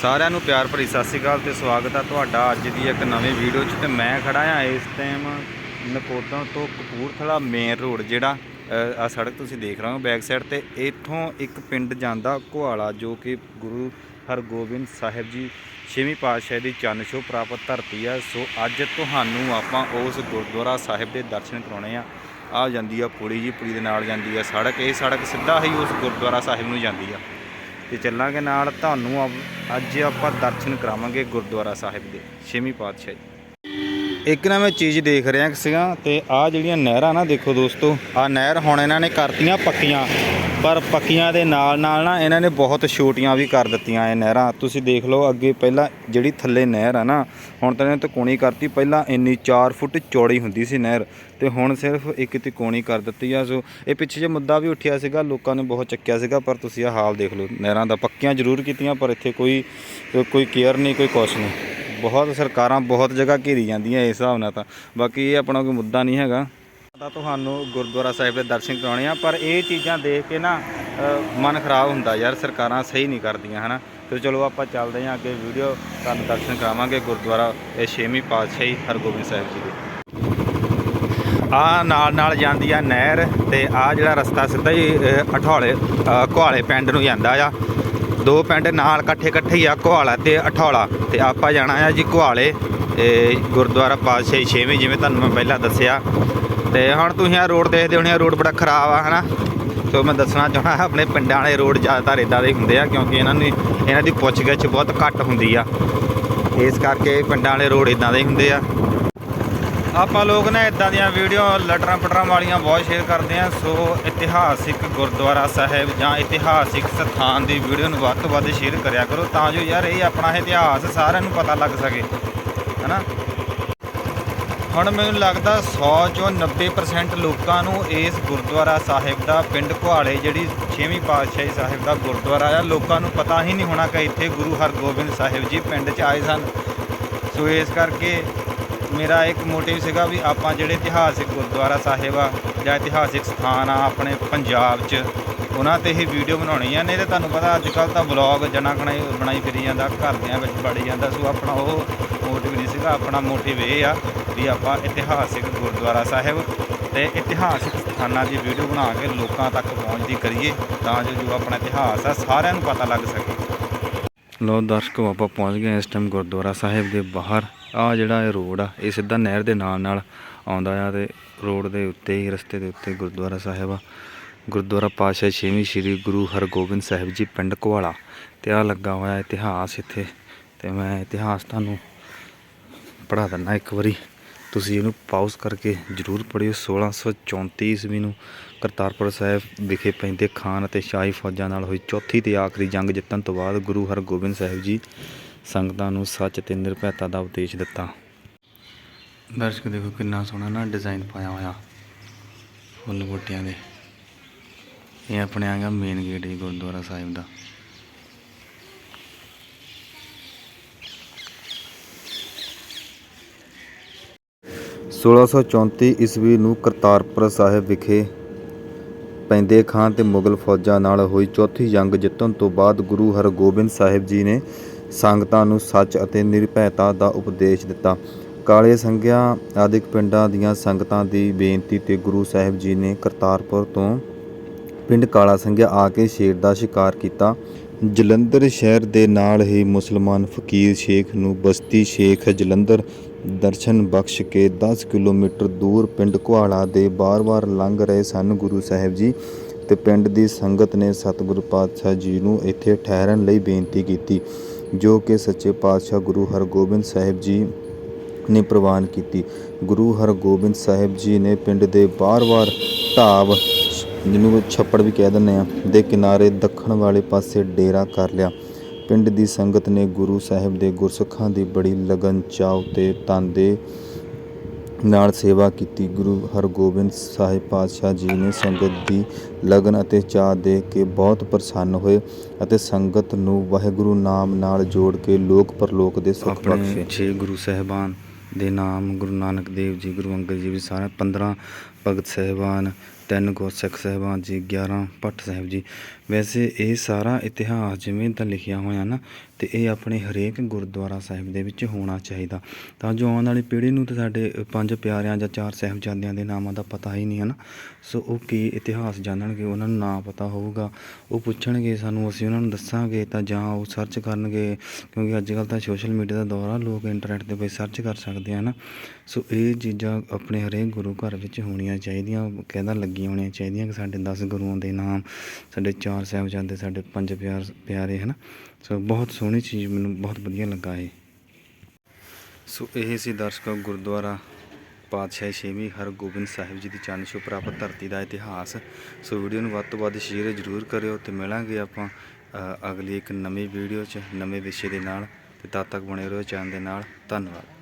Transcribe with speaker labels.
Speaker 1: ਸਾਰਿਆਂ ਨੂੰ ਪਿਆਰ ਭਰੀ ਸਤਿ ਸ਼੍ਰੀ ਅਕਾਲ ਤੇ ਸਵਾਗਤ ਆ ਤੁਹਾਡਾ ਅੱਜ ਦੀ ਇੱਕ ਨਵੀਂ ਵੀਡੀਓ 'ਚ ਤੇ ਮੈਂ ਖੜਾ ਆ ਇਸ ਟਾਈਮ ਨਕੋਦਨ ਤੋਂ ਕਪੂਰਥਲਾ ਮੇਨ ਰੋਡ ਜਿਹੜਾ ਆ ਸੜਕ ਤੁਸੀਂ ਦੇਖ ਰਹੇ ਹੋ ਬੈਕ ਸਾਈਡ ਤੇ, ਇੱਥੋਂ ਇੱਕ ਪਿੰਡ ਜਾਂਦਾ ਘੁਆਲਾ ਜੋ ਕਿ ਗੁਰੂ ਹਰਗੋਬਿੰਦ ਸਾਹਿਬ ਜੀ ਛੇਵੀਂ ਪਾਤਸ਼ਾਹ ਦੀ ਚੰਨ ਛੋ ਪ੍ਰਾਪਤ ਧਰਤੀ ਆ। ਸੋ ਅੱਜ ਤੁਹਾਨੂੰ ਆਪਾਂ ਉਸ ਗੁਰਦੁਆਰਾ ਸਾਹਿਬ ਦੇ ਦਰਸ਼ਨ ਕਰਾਉਣੇ ਆ। ਆ ਜਾਂਦੀ ਆ ਪੁਲੀ ਜੀ ਪੁਲੀ ਦੇ ਨਾਲ ਜਾਂਦੀ ਆ ਸੜਕ। ਇਹ ਸੜਕ ਸਿੱਧਾ ਹੀ ਉਸ ਗੁਰਦੁਆਰਾ ਸਾਹਿਬ ਨੂੰ ਜਾਂਦੀ ਆ। ਤੇ ਚੱਲਾਂਗੇ ਨਾਲ। ਤੁਹਾਨੂੰ ਅਬ- ਅੱਜ ਆਪਾਂ ਦਰਸ਼ਨ ਕਰਾਵਾਂਗੇ ਗੁਰਦੁਆਰਾ ਸਾਹਿਬ ਦੇ, ਛੇਵੀਂ ਪਾਤਸ਼ਾਹ। ਜੀ ਇੱਕ ਨਾ ਮੈਂ ਚੀਜ਼ ਦੇਖ ਰਿਹਾ ਸੀਗਾ ਤੇ ਆਹ ਜਿਹੜੀਆਂ ਨਹਿਰਾਂ ਨਾ ਦੇਖੋ ਦੋਸਤੋ, ਆਹ ਨਹਿਰ ਹੁਣ ਇਹਨਾਂ ਨੇ ਕਰਤੀਆਂ ਪੱਕੀਆਂ। ਪਰ ਪੱਕੀਆਂ ਦੇ ਨਾਲ ਨਾਲ ਨਾ ਇਹਨਾਂ ਨੇ ਬਹੁਤ ਛੋਟੀਆਂ ਵੀ ਕਰ ਦਿੱਤੀਆਂ ਇਹ ਨਹਿਰਾਂ। ਤੁਸੀਂ ਦੇਖ ਲਓ ਅੱਗੇ ਪਹਿਲਾਂ ਜਿਹੜੀ ਥੱਲੇ ਨਹਿਰ ਆ ਨਾ, ਹੁਣ ਤਾਂ ਇਹਨੇ ਤਕੋਣੀ ਕਰਤੀ। ਪਹਿਲਾਂ ਇੰਨੀ 4 ਫੁੱਟ ਚੌੜੀ ਹੁੰਦੀ ਸੀ ਨਹਿਰ ਤੇ ਹੁਣ ਸਿਰਫ ਇੱਕ ਤਿਕੋਣੀ ਕਰ ਦਿੱਤੀ ਆ। ਸੋ ਇਹ ਪਿੱਛੇ ਜੇ ਮੁੱਦਾ ਵੀ ਉੱਠਿਆ ਸੀਗਾ, ਲੋਕਾਂ ਨੇ ਬਹੁਤ ਚੱਕਿਆ ਸੀਗਾ, ਪਰ ਤੁਸੀਂ ਇਹ ਹਾਲ ਦੇਖ ਲਓ, ਨਹਿਰਾਂ ਦਾ ਪੱਕੀਆਂ ਜ਼ਰੂਰ ਕੀਤੀਆਂ, ਪਰ ਇੱਥੇ ਕੋਈ ਕੋਈ ਕੇਅਰ ਨਹੀਂ, ਕੋਈ ਕੁਛ ਨਹੀਂ। ਬਹੁਤ ਸਰਕਾਰਾਂ ਬਹੁਤ ਜਗ੍ਹਾ ਘੇਰੀ ਜਾਂਦੀਆਂ ਇਸ ਹਿਸਾਬ ਨਾਲ ਤਾਂ। ਬਾਕੀ ਇਹ ਆਪਣਾ ਕੋਈ ਮੁੱਦਾ ਨਹੀਂ ਹੈਗਾ। ਤਾਂ ਤੁਹਾਨੂੰ ਗੁਰਦੁਆਰਾ ਸਾਹਿਬ ਦੇ ਦਰਸ਼ਨ ਕਰਾਉਣੇ ਆ ਪਰ ਇਹ ਚੀਜ਼ਾਂ ਦੇਖ ਕੇ ਨਾ ਮਨ ਖਰਾਬ ਹੁੰਦਾ ਯਾਰ ਸਰਕਾਰਾਂ ਸਹੀ ਨਹੀਂ ਕਰਦੀਆਂ ਹਨਾ? ਤੇ ਚਲੋ ਆਪਾਂ ਚੱਲਦੇ ਹਾਂ ਅੱਗੇ ਵੀਡੀਓ ਤੁਹਾਨੂੰ ਦਰਸ਼ਨ ਕਰਾਵਾਂਗੇ ਗੁਰਦੁਆਰਾ ਇਹ ਛੇਵੀਂ ਪਾਤਸ਼ਾਹੀ ਹਰਗੋਬਿੰਦ ਸਾਹਿਬ ਜੀ ਦੇ। ਆ ਨਾਲ ਨਾਲ ਜਾਂਦੀ ਆ ਨਹਿਰ ਤੇ ਆ ਜਿਹੜਾ ਰਸਤਾ ਸਿੱਧਾ ਹੀ ਅਠੌਲੇ ਅ, ਪਿੰਡ ਨੂੰ ਜਾਂਦਾ ਆ। ਦੋ ਪਿੰਡ ਨਾਲ ਇਕੱਠੇ ਇਕੱਠੇ ਹੀ ਆ ਘੁਆਲਾ ਤੇ ਅਠੌਲਾ। ਤੇ ਆਪਾਂ ਜਾਣਾ ਆ ਜੀ ਘੁਆਲੇ ਤੇ ਗੁਰਦੁਆਰਾ ਪਾਤਸ਼ਾਹੀ ਛੇਵੀਂ ਜਿਵੇਂ ਤੁਹਾਨੂੰ ਮੈਂ ਪਹਿਲਾਂ ਦੱਸਿਆ। ਤੇ ਹੁਣ ਤੁਸੀਂ ਆ ਰੋਡ ਦੇਖਦੇ ਹੋਣੇ ਆ ਰੋਡ ਬੜਾ ਖਰਾਬ ਆ, ਹਨਾ? ਸੋ ਮੈਂ ਦੱਸਣਾ ਚਾਹਣਾ ਆਪਣੇ ਪਿੰਡਾਂ ਵਾਲੇ ਰੋਡ ਜ਼ਿਆਦਾਤਰ ਇਦਾਂ ਦੇ ਹੁੰਦੇ ਆ, ਕਿਉਂਕਿ ਇਹਨਾਂ ਨੂੰ, ਇਹਨਾਂ ਦੀ ਪੁੱਛਗਿੱਛ ਬਹੁਤ ਘੱਟ ਹੁੰਦੀ ਆ। ਇਸ ਕਰਕੇ ਪਿੰਡਾਂ ਵਾਲੇ ਰੋਡ ਇਦਾਂ ਦੇ ਹੁੰਦੇ ਆ। ਆਪਾਂ ਲੋਕ ਨਾ ਇਦਾਂ ਦੀਆਂ ਵੀਡੀਓ ਲਟਰਾਂ ਪਟਰਾਂ ਵਾਲੀਆਂ ਬਹੁਤ ਸ਼ੇਅਰ ਕਰਦੇ ਆ, ਸੋ ਇਤਿਹਾਸਿਕ ਗੁਰਦੁਆਰਾ ਸਾਹਿਬ ਜਾਂ ਇਤਿਹਾਸਿਕ ਸਥਾਨ ਦੀ ਵੀਡੀਓ ਨੂੰ ਵੱਧ ਤੋਂ ਵੱਧ ਸ਼ੇਅਰ ਕਰਿਆ ਕਰੋ, ਤਾਂ ਜੋ ਯਾਰ ਇਹ ਆਪਣਾ ਇਤਿਹਾਸ ਸਾਰਿਆਂ ਨੂੰ ਪਤਾ ਲੱਗ ਸਕੇ, ਹਨਾ? ਹੁਣ ਮੈਨੂੰ ਲੱਗਦਾ 100 ਚੋਂ 90% ਲੋਕਾਂ ਨੂੰ ਇਸ ਗੁਰਦੁਆਰਾ ਸਾਹਿਬ ਦਾ, ਪਿੰਡ ਘੁਆਲੇ ਜਿਹੜੀ 6ਵੀਂ ਪਾਤਸ਼ਾਹੀ ਸਾਹਿਬ ਦਾ ਗੁਰਦੁਆਰਾ ਆ, ਲੋਕਾਂ ਨੂੰ ਪਤਾ ਹੀ ਨਹੀਂ ਹੋਣਾ ਕਿ ਇੱਥੇ ਗੁਰੂ ਹਰਗੋਬਿੰਦ ਸਾਹਿਬ ਜੀ ਪਿੰਡ 'ਚ ਆਏ ਸਨ। ਸੋ ਇਸ ਕਰਕੇ ਮੇਰਾ ਇੱਕ ਮੋਟਿਵ ਸੀਗਾ ਵੀ ਆਪਾਂ ਜਿਹੜੇ ਇਤਿਹਾਸਿਕ ਗੁਰਦੁਆਰਾ ਸਾਹਿਬ ਆ ਜਾਂ ਇਤਿਹਾਸਿਕ ਸਥਾਨ ਆ ਆਪਣੇ ਪੰਜਾਬ 'ਚ ਉਹਨਾਂ ਤੇ ਹੀ ਵੀਡੀਓ ਬਣਾਉਣੀ ਆ, ਨਹੀਂ ਤੇ ਤੁਹਾਨੂੰ ਪਤਾ ਅੱਜ ਕੱਲ ਤਾਂ ਵਲੌਗ ਜਣਾ ਖਣਾ ਬਣਾਈ ਫਿਰੀ ਜਾਂਦਾ, ਘਰਦਿਆਂ ਵਿੱਚ ਵੜੀ ਜਾਂਦਾ, ਸੋ ਆਪਣਾ ਉਹ ਮੋਟਿਵ ਨਹੀਂ ਸੀਗਾ, ਆਪਣਾ ਮੋਟਿਵ ਇਹ ਆ ਵੀ ਆਪਾਂ ਇਤਿਹਾਸਿਕ ਗੁਰਦੁਆਰਾ ਸਾਹਿਬ ਤੇ ਇਤਿਹਾਸਿਕ ਸਥਾਨਾਂ ਦੀ ਵੀਡੀਓ ਬਣਾ ਕੇ ਲੋਕਾਂ ਤੱਕ ਪਹੁੰਚਦੀ ਕਰੀਏ, ਤਾਂ ਜੋ ਜੋ ਆਪਣਾ ਇਤਿਹਾਸ ਆ ਸਾਰਿਆਂ ਨੂੰ ਪਤਾ ਲੱਗ ਸਕੇ। ਲੋ ਦਰਸ਼ਕੋ, ਆਪਾਂ ਪਹੁੰਚ ਗਏ ਇਸ ਟਾਈਮ ਗੁਰਦੁਆਰਾ ਸਾਹਿਬ ਦੇ ਬਾਹਰ। ਆ ਜਿਹੜਾ ਇਹ ਰੋਡ ਆ, ਇਹ ਸਿੱਧਾ ਨਹਿਰ ਦੇ ਨਾਲ ਨਾਲ ਆਉਂਦਾ ਆ ਤੇ ਰੋਡ ਦੇ ਉੱਤੇ ਹੀ, ਰਸਤੇ ਦੇ ਉੱਤੇ ਗੁਰਦੁਆਰਾ ਸਾਹਿਬ ਆ। ਗੁਰਦੁਆਰਾ ਪਾਤਸ਼ਾਹ ਛੇਵੀਂ ਸ੍ਰੀ ਗੁਰੂ ਹਰਗੋਬਿੰਦ ਸਾਹਿਬ ਜੀ ਪਿੰਡ ਘਵਾਲਾ ਤੇ ਆ ਲੱਗਾ ਹੋਇਆ ਇਤਿਹਾਸ ਇੱਥੇ ਤੇ ਮੈਂ ਇਤਿਹਾਸ ਤੁਹਾਨੂੰ ਪੜ੍ਹਾ ਦਿੰਦਾ ਇੱਕ ਵਾਰੀ। ਤੁਸੀਂ ਇਹਨੂੰ ਪਾਉਸ ਕਰਕੇ ਜ਼ਰੂਰ ਪੜ੍ਹਿਓ। 1634 ਈਸਵੀ ਨੂੰ ਕਰਤਾਰਪੁਰ ਸਾਹਿਬ ਵਿਖੇ ਪੈਂਦੇ ਖਾਨ ਅਤੇ ਸ਼ਾਹੀ ਫੌਜਾਂ ਨਾਲ ਹੋਈ ਚੌਥੀ ਤੇ ਆਖਰੀ ਜੰਗ ਜਿੱਤਣ ਤੋਂ ਬਾਅਦ ਗੁਰੂ ਹਰਗੋਬਿੰਦ ਸਾਹਿਬ ਜੀ ਸੰਗਤਾਂ ਨੂੰ ਸੱਚ ਤੇ ਨਿਰਭੈਤਾ ਦਾ ਉਪਦੇਸ਼ ਦਿੱਤਾ। ਦਰਸ਼ਕ ਦੇਖੋ ਕਿੰਨਾ ਸੋਹਣਾ ਨਾ ਡਿਜ਼ਾਈਨ ਪਾਇਆ ਹੋਇਆ। ਫੁੱਲ ਬੂਟਿਆਂ ਦੇ। ਇਹ ਆਪਣੇ ਆ ਗਿਆ ਮੇਨ ਗੇਟ ਜੀ ਗੁਰਦੁਆਰਾ ਸਾਹਿਬ ਦਾ। ਸੋਲਾਂ ਸੌ ਚੌਂਤੀ ਈਸਵੀ ਨੂੰ ਕਰਤਾਰਪੁਰ ਸਾਹਿਬ ਵਿਖੇ ਪੈਂਦੇ ਖਾਂ ਤੇ ਮੁਗਲ ਫੌਜਾਂ ਨਾਲ ਹੋਈ ਚੌਥੀ ਜੰਗ ਜਿੱਤਣ ਤੋਂ ਬਾਅਦ ਗੁਰੂ ਹਰਗੋਬਿੰਦ ਸਾਹਿਬ ਜੀ ਨੇ ਸੰਗਤਾਂ ਨੂੰ ਸੱਚ ਅਤੇ ਨਿਰਭੈਤਾ ਦਾ ਉਪਦੇਸ਼ ਦਿੱਤਾ। ਕਾਲੇ ਸੰਗਿਆ ਆਦਿਕ ਪਿੰਡਾਂ ਦੀਆਂ ਸੰਗਤਾਂ ਦੀ ਬੇਨਤੀ ਤੇ ਗੁਰੂ ਸਾਹਿਬ ਜੀ ਨੇ ਕਰਤਾਰਪੁਰ ਤੋਂ ਪਿੰਡ ਕਾਲਾ ਸੰਘਿਆ ਆ ਕੇ ਸ਼ੇਰ ਦਾ ਸ਼ਿਕਾਰ ਕੀਤਾ। ਜਲੰਧਰ ਸ਼ਹਿਰ ਦੇ ਨਾਲ ਹੀ ਮੁਸਲਮਾਨ ਫਕੀਰ ਸ਼ੇਖ ਨੂੰ ਬਸਤੀ ਸ਼ੇਖ ਜਲੰਧਰ ਦਰਸ਼ਨ ਬਖਸ਼ ਕੇ 10 ਕਿਲੋਮੀਟਰ ਦੂਰ ਪਿੰਡ ਕੁਹਾਲਾ ਦੇ ਬਾਰ-ਬਾਰ ਲੰਘ ਰਹੇ ਸਨ ਗੁਰੂ ਸਾਹਿਬ ਜੀ ਤੇ ਪਿੰਡ ਦੀ ਸੰਗਤ ਨੇ ਸਤਿਗੁਰੂ ਪਾਤਸ਼ਾਹ ਜੀ ਨੂੰ ਇੱਥੇ ਠਹਿਰਨ ਲਈ ਬੇਨਤੀ ਕੀਤੀ, ਜੋ ਕਿ ਸੱਚੇ ਪਾਤਸ਼ਾਹ ਗੁਰੂ ਹਰਗੋਬਿੰਦ ਸਾਹਿਬ ਜੀ ਨੇ ਪ੍ਰਵਾਨ ਕੀਤੀ। ਗੁਰੂ ਹਰਗੋਬਿੰਦ ਸਾਹਿਬ ਜੀ ਨੇ ਪਿੰਡ ਦੇ ਬਾਰ-ਬਾਰ ਢਾਬ ਜਿਹਨੂੰ ਛੱਪੜ ਵੀ ਕਹਿ ਦਿੰਦੇ ਆ ਦੇ ਕਿਨਾਰੇ ਦੱਖਣ ਵਾਲੇ ਪਾਸੇ ਡੇਰਾ ਕਰ ਲਿਆ। ਪਿੰਡ ਦੀ ਸੰਗਤ ਨੇ ਗੁਰੂ ਸਾਹਿਬ ਦੇ ਗੁਰਸਿੱਖਾਂ ਦੀ ਬੜੀ ਲਗਨ ਚਾਅ ਤੇ ਤਨਦੇ ਨਾਲ ਸੇਵਾ ਕੀਤੀ। ਗੁਰੂ ਹਰਗੋਬਿੰਦ ਸਾਹਿਬ ਪਾਤਸ਼ਾਹ ਜੀ ਨੇ ਸੰਗਤ ਦੀ ਲਗਨ ਅਤੇ ਚਾਅ ਦੇਖ ਕੇ ਬਹੁਤ ਪ੍ਰਸੰਨ ਹੋਏ ਅਤੇ ਸੰਗਤ ਨੂੰ ਵਾਹਿਗੁਰੂ ਨਾਮ ਨਾਲ ਜੋੜ ਕੇ ਲੋਕ ਪਰਲੋਕ ਦੇ ਸੁੱਖ ਬਖਸ਼ੇ। ਛੇ ਗੁਰੂ ਸਾਹਿਬਾਨ ਦੇ ਨਾਮ ਗੁਰੂ ਨਾਨਕ ਦੇਵ ਜੀ ਗੁਰੂ ਅੰਗਦ ਜੀ ਵੀ ਸਾਰੇ 15 ਭਗਤ ਸਾਹਿਬਾਨ ਤਿੰਨ ਗੁਰਸਿੱਖ ਸਾਹਿਬਾਨ ਜੀ 11 ਭੱਟ ਸਾਹਿਬ ਜੀ। ਵੈਸੇ ਇਹ ਸਾਰਾ ਇਤਿਹਾਸ ਜਿਵੇਂ ਤਾਂ ਲਿਖਿਆ ਹੋਇਆ ਨਾ ਤੇ ਇਹ ਆਪਣੇ ਹਰੇਕ ਗੁਰਦੁਆਰਾ ਸਾਹਿਬ ਦੇ ਵਿੱਚ ਹੋਣਾ ਚਾਹੀਦਾ। ਤਾਂ ਜੋ ਆਉਣ ਵਾਲੀ ਪੀੜ੍ਹੀ ਨੂੰ ਤਾਂ ਸਾਡੇ ਪੰਜ ਪਿਆਰਿਆਂ ਜਾਂ ਚਾਰ ਸਾਹਿਬਜ਼ਾਦਿਆਂ ਦੇ ਨਾਮਾਂ ਦਾ ਪਤਾ ਹੀ ਨਹੀਂ ਹੈ ਨਾ। ਸੋ ਉਹ ਕੀ ਇਤਿਹਾਸ ਜਾਣਨਗੇ, ਉਹਨਾਂ ਨੂੰ ਨਾ ਪਤਾ ਹੋਊਗਾ। ਉਹ ਪੁੱਛਣਗੇ ਸਾਨੂੰ, ਅਸੀਂ ਉਹਨਾਂ ਨੂੰ ਦੱਸਾਂਗੇ ਤਾਂ ਜਾਂ ਉਹ ਸਰਚ ਕਰਨਗੇ। ਕਿਉਂਕਿ ਅੱਜ ਕੱਲ੍ਹ ਤਾਂ ਸੋਸ਼ਲ ਮੀਡੀਆ ਦਾ ਦੌਰ ਆ ਲੋਕ ਇੰਟਰਨੈਟ ਤੇ ਵੀ ਸਰਚ ਕਰ ਸਕਦੇ ਆ ਨਾ। ਸੋ ਇਹ ਚੀਜ਼ਾਂ ਆਪਣੇ ਹਰੇਕ ਗੁਰੂ ਘਰ ਵਿੱਚ ਹੋਣੀਆਂ ਚਾਹੀਦੀਆਂ, ਕਹਿੰਦਾ ਲੱਗੀਆਂ ਹੋਣੀਆਂ ਚਾਹੀਦੀਆਂ ਕਿ ਸਾਡੇ 10 ਗੁਰੂਆਂ ਦੇ ਨਾਮ, ਸਾਡੇ ਚਾਰ ਸਾਹਿਬਜ਼ਾਦੇ, ਸਾਡੇ ਪੰਜ ਪਿਆਰ, ਪਿਆਰੇ ਹਨ ਸੋ ਬਹੁਤ ਸੋਹਣੀ ਚੀਜ਼ ਮੈਨੂੰ ਬਹੁਤ ਵਧੀਆ ਲੱਗਾ ਇਹ। ਸੋ ਇਹ ਸੀ ਦਰਸ਼ਕੋ ਗੁਰਦੁਆਰਾ ਪਾਤਸ਼ਾਹੀ ਛੇਵੀਂ ਹਰਗੋਬਿੰਦ ਸਾਹਿਬ ਜੀ ਦੀ ਚਰਨ ਛੋਹ ਪ੍ਰਾਪਤ ਧਰਤੀ ਦਾ ਇਤਿਹਾਸ। ਸੋ ਵੀਡੀਓ ਨੂੰ ਵੱਧ ਤੋਂ ਵੱਧ ਸ਼ੇਅਰ ਜ਼ਰੂਰ ਕਰਿਓ ਤੇ ਮਿਲਾਂਗੇ ਆਪਾਂ ਅਗਲੀ ਇੱਕ ਨਵੀਂ ਵੀਡੀਓ 'ਚ ਨਵੇਂ ਵਿਸ਼ੇ ਦੇ ਨਾਲ। ਤੇ ਤਦ ਤੱਕ ਬਣੇ ਰਹੋ ਚੈਨਲ ਦੇ ਨਾਲ। ਧੰਨਵਾਦ।